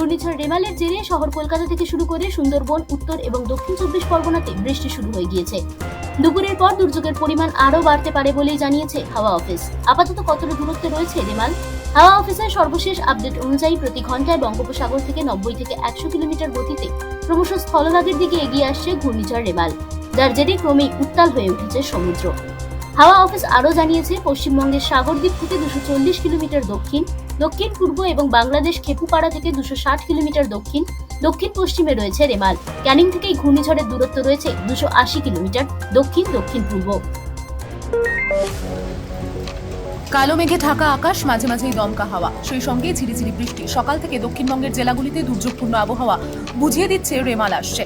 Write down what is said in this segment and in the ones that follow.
ঘূর্ণিঝড় রেমালের জেরে শহর কলকাতা থেকে শুরু করে সুন্দরবন, উত্তর এবং দক্ষিণ চব্বিশ পরগনাতে বৃষ্টি শুরু হয়ে গিয়েছে। দুপুরের পর দুর্যোগের পরিমাণ আরও বাড়তে পারে বলেই জানিয়েছে হাওয়া অফিস। আপাতত কতটা দূরত্বে রয়েছে রেমাল? হাওয়া অফিসের সর্বশেষ আপডেট অনুযায়ী প্রতি ঘন্টায় বঙ্গোপসাগর থেকে নব্বই থেকে একশো কিলোমিটার গতিতে ক্রমশ স্থলভাগের দিকে এগিয়ে আসছে ঘূর্ণিঝড় রেমাল, যার জেরে ক্রমেই উত্তাল হয়ে উঠেছে সমুদ্র। হাওয়া অফিস আরও জানিয়েছে, পশ্চিমবঙ্গের সাগরদ্বীপ থেকে দুশো চল্লিশ কিলোমিটার দক্ষিণ দক্ষিণ পূর্ব এবং বাংলাদেশ খেপুপাড়া থেকে দুশো ষাট কিলোমিটার দক্ষিণ দক্ষিণ পশ্চিমে রয়েছে রেমাল। ক্যানিং থেকে এই ঘূর্ণিঝড়ের দূরত্ব রয়েছে দুশো আশি কিলোমিটার, দক্ষিণ দক্ষিণ পূর্ব। কালো মেঘে ঢাকা আকাশ, মাঝে মাঝেই দমকা হাওয়া। সেই সঙ্গে ঝিরিঝিরি বৃষ্টি। সকাল থেকে দক্ষিণবঙ্গের জেলাগুলিতে দুর্যোগপূর্ণ আবহাওয়া বুঝিয়ে দিচ্ছে রেমাল আসছে।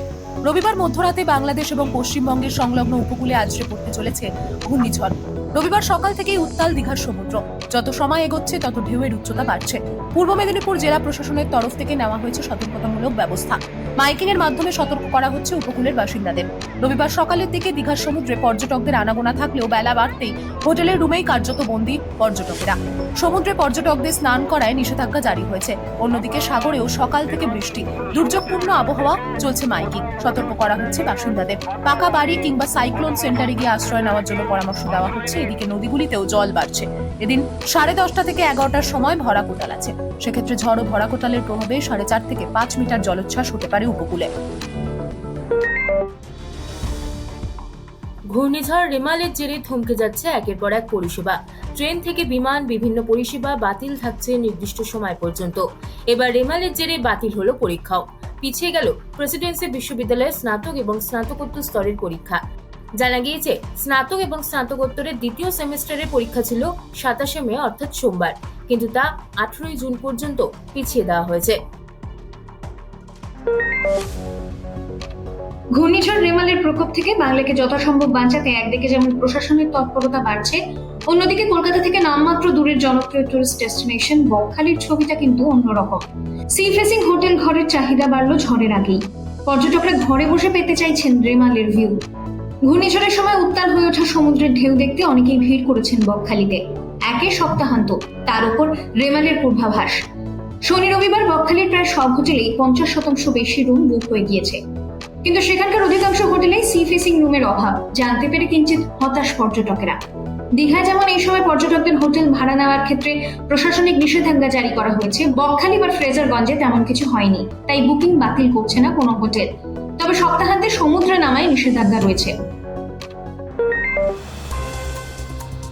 রবিবার মধ্যরাতে বাংলাদেশ এবং পশ্চিমবঙ্গের সংলগ্ন উপকূলে আছড়ে পড়তে চলেছে ঘূর্ণিঝড়। রবিবার সকাল থেকেই উত্তাল দীঘার সমুদ্র। যত সময় এগোচ্ছে, তত ঢেউয়ের উচ্চতা বাড়ছে। পূর্ব মেদিনীপুর জেলা প্রশাসনের তরফ থেকে নেওয়া হয়েছে সতর্কতামূলক ব্যবস্থা। মাইকিং এর মাধ্যমে সতর্ক করা হচ্ছে উপকূলের বাসিন্দাদের। রবিবার সকালের দিকে দীঘার সমুদ্রে পর্যটকদের আনাগোনা থাকলেও বেলা বাড়তেই হোটেলের রুমেই কার্যত বন্দী পর্যটকেরা। সমুদ্রে পর্যটকদের স্নান করায় নিষেধাজ্ঞা জারি হয়েছে। অন্যদিকে সাগরেও সকাল থেকে বৃষ্টি। দুর্যোগপূর্ণ আবহাওয়া চলছে মাইকিং। সতর্ক করা হচ্ছে বাসিন্দাদের। পাকা বাড়ি কিংবা সাইক্লোন সেন্টারে গিয়ে আশ্রয় নেওয়ার জন্য পরামর্শ দেওয়া হচ্ছে। এদিকে নদীগুলিতেও জল বাড়ছে। এদিন সাড়ে দশটা থেকে এগারোটার সময় ভরা কোটাল আছে। সেক্ষেত্রে ঝড় ও ভরা কোটালের প্রভাবে সাড়ে চার থেকে পাঁচ মিটার জলোচ্ছ্বাস হতে পারে উপকূলে। ঘূর্ণিঝড় রেমালের জেরে থমকে যাচ্ছে একের পর এক পরিষেবা। ট্রেন থেকে বিমান, বিভিন্ন পরিষেবা বাতিল থাকছে নির্দিষ্ট সময় পর্যন্ত। এবার রেমালের জেরে বাতিল হলো পরীক্ষাও। পিছিয়ে গেল প্রেসিডেন্সি বিশ্ববিদ্যালয়ের স্নাতক এবং স্নাতকোত্তর স্তরের পরীক্ষা। জানা গিয়েছে, স্নাতক এবং স্নাতকোত্তরের দ্বিতীয় সেমিস্টারের পরীক্ষা ছিল সাতাশে মে, অর্থাৎ সোমবার। কিন্তু তা আঠেরোই জুন পর্যন্ত পিছিয়ে দেওয়া হয়েছে। ঘূর্ণিঝড় রেমালের প্রকোপ থেকে বাংলাকে যথাসম্ভব বাঁচাতে একদিকে যেমন প্রশাসনের তৎপরতা বাড়ছে, অন্যদিকে কলকাতা থেকে নামমাত্র দূরের জনপ্রিয় টুরিস্ট ডেস্টিনেশন বকখালির ছবিটা কিন্তু অন্যরকম। সি ফেসিং হোটেল ঘরের চাহিদা বাড়লো ঝড়ের আগেই। পর্যটকরা ঘরে বসে পেতে চাইছেন রেমালের ভিউ ঘূর্ণিঝড়ের সময় উত্তাল হয়ে ওঠা সমুদ্রের ঢেউ দেখতে অনেকেই ভিড় করেছেন বকখালিতে। একে সপ্তাহান্ত, তার উপর রেমালের পূর্বাভাস। শনি রবিবার বকখালির প্রায় সব হোটেলেই পঞ্চাশ শতাংশ বেশি রুম বুক হয়ে গিয়েছে। কিন্তু সেখানকার অধিকাংশ হোটেলে সি ফেসিং রুমের অভাব, জানতে পেরে কিঞ্চিত হতাশ পর্যটকেরা। দীঘায় যেমন এই সময় পর্যটকদের হোটেল ভাড়া নেওয়ার ক্ষেত্রে প্রশাসনিক নিষেধাজ্ঞা জারি করা হয়েছে, বকখালি বা ফ্রেজারগঞ্জে তেমন কিছু হয়নি, তাই বুকিং বাতিল করছে না কোনো হোটেল। তবে সপ্তাহান্তে সমুদ্রে নামায় নিষেধাজ্ঞা রয়েছে।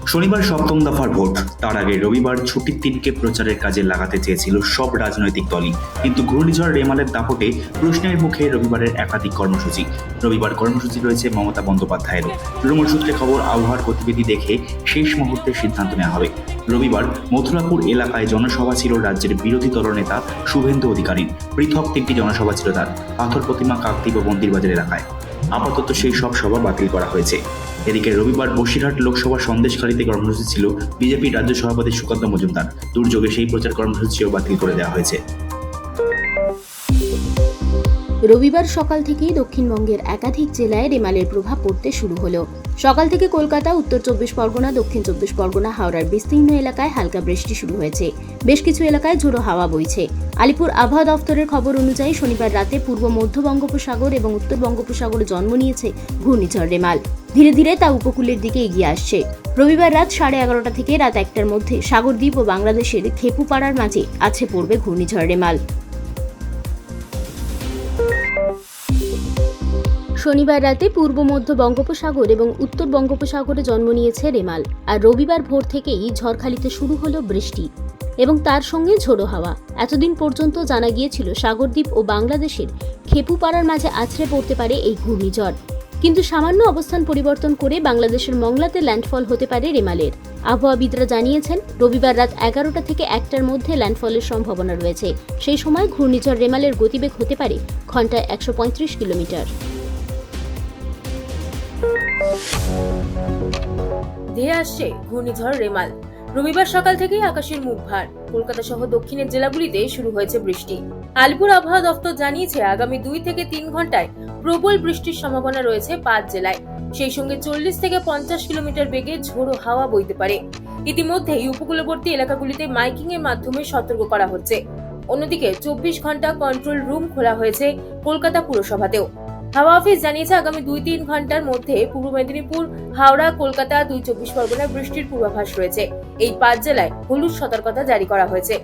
শনিবার সপ্তম দফার ভোট। তার আগে রবিবার ছুটির দিনকে প্রচারের কাজে লাগাতে চেয়েছিল সব রাজনৈতিক দলই। কিন্তু ঘূর্ণিঝড় রেমালের দাপটে প্রশ্নের মুখে রবিবারের একাধিক কর্মসূচি। রবিবার কর্মসূচি রয়েছে মমতা বন্দ্যোপাধ্যায়েরও। তৃণমূল সূত্রে খবর, আবহাওয়ার গতিবিধি দেখে শেষ মুহূর্তে সিদ্ধান্ত নেওয়া হবে। রবিবার মথুরাপুর এলাকায় জনসভা ছিল রাজ্যের বিরোধী দলনেতা শুভেন্দু অধিকারীর পৃথক তিনটি জনসভা ছিল তার, পাথর প্রতিমা, কাকদ্বীপ ও মন্দিরবাজার এলাকায়। আপাতত সেই সব সভা বাতিল করা হয়েছে। এদিকে রবিবার বসিরহাট লোকসভা সন্দেশকারীতে কর্মসূচি ছিল বিজেপির রাজ্য সভাপতি সুকান্ত মজুমদার। দুর্যোগে সেই প্রচার কর্মসূচিও বাতিল করে দেওয়া হয়েছে। রবিবার সকাল থেকেই দক্ষিণবঙ্গের একাধিক জেলায় রেমালের প্রভাব পড়তে শুরু হলো। সকাল থেকে কলকাতা, উত্তর চব্বিশ পরগনা, দক্ষিণ চব্বিশ পরগনা, হাওড়ার বিস্তীর্ণ এলাকায় হালকা বৃষ্টি শুরু হয়েছে। বেশ কিছু এলাকায় ঝোড়ো হাওয়া বইছে। আলিপুর আবহাওয়া দফতরের খবর অনুযায়ী শনিবার রাতে পূর্ব মধ্য বঙ্গোপসাগর এবং উত্তর বঙ্গোপসাগরে জন্ম নিয়েছে ঘূর্ণিঝড় রেমাল। ধীরে ধীরে তা উপকূলের দিকে এগিয়ে আসছে। রবিবার রাত সাড়ে এগারোটা থেকে রাত একটার মধ্যে সাগরদ্বীপ ও বাংলাদেশের খেপুপাড়ার মাঝে আছে পড়বে ঘূর্ণিঝড় রেমাল। শনিবার রাতে পূর্ব মধ্য বঙ্গোপসাগর এবং উত্তর বঙ্গোপসাগরে জন্ম নিয়েছে রেমাল, আর রবিবার ভোর থেকেই ঝড়খালিতে শুরু হলো বৃষ্টি এবং তার সঙ্গে ঝোড়ো হাওয়া। এতদিন পর্যন্ত জানা গিয়েছিল সাগরদ্বীপ ও বাংলাদেশের খেপুপাড়ার মাঝে আছড়ে পড়তে পারে এই ঘূর্ণিঝড়। কিন্তু সামান্য অবস্থান পরিবর্তন করে বাংলাদেশের মংলাতে ল্যান্ডফল হতে পারে রেমালের। আবহাওয়াবিদরা জানিয়েছেন, রবিবার রাত এগারোটা থেকে একটার মধ্যে ল্যান্ডফলের সম্ভাবনা রয়েছে। সেই সময় ঘূর্ণিঝড় রেমালের গতিবেগ হতে পারে ঘন্টায় একশো পঁয়ত্রিশ কিলোমিটার। ধেয়ে আসছে ঘূর্ণিঝড় রেমাল। রবিবার সকাল থেকেই আকাশের মুখ ভার। কলকাতা সহ দক্ষিণের জেলাগুলিতে শুরু হয়েছে বৃষ্টি। আলিপুর আবহাওয়া দপ্তর জানিয়েছে, আগামী দুই থেকে তিন ঘন্টায় প্রবল বৃষ্টির সম্ভাবনা রয়েছে পাঁচ জেলায়। সেই সঙ্গে চল্লিশ থেকে পঞ্চাশ কিলোমিটার বেগে ঝোড়ো হাওয়া বইতে পারে। ইতিমধ্যেই উপকূলবর্তী এলাকাগুলিতে মাইকিং এর মাধ্যমে সতর্ক করা হচ্ছে। অন্যদিকে চব্বিশ ঘণ্টা কন্ট্রোল রুম খোলা হয়েছে কলকাতা পুরসভাতেও। হাওয়া অফিস জানিয়েছে আগামী দুই তিন ঘণ্টার মধ্যে পূর্ব মেদিনীপুর, হাওড়া, কলকাতা দুই চব্বিশ পরগনায় বৃষ্টির পূর্বাভাস রয়েছে। এই পাঁচ জেলায় হলুদ সতর্কতা জারি করা হয়েছে।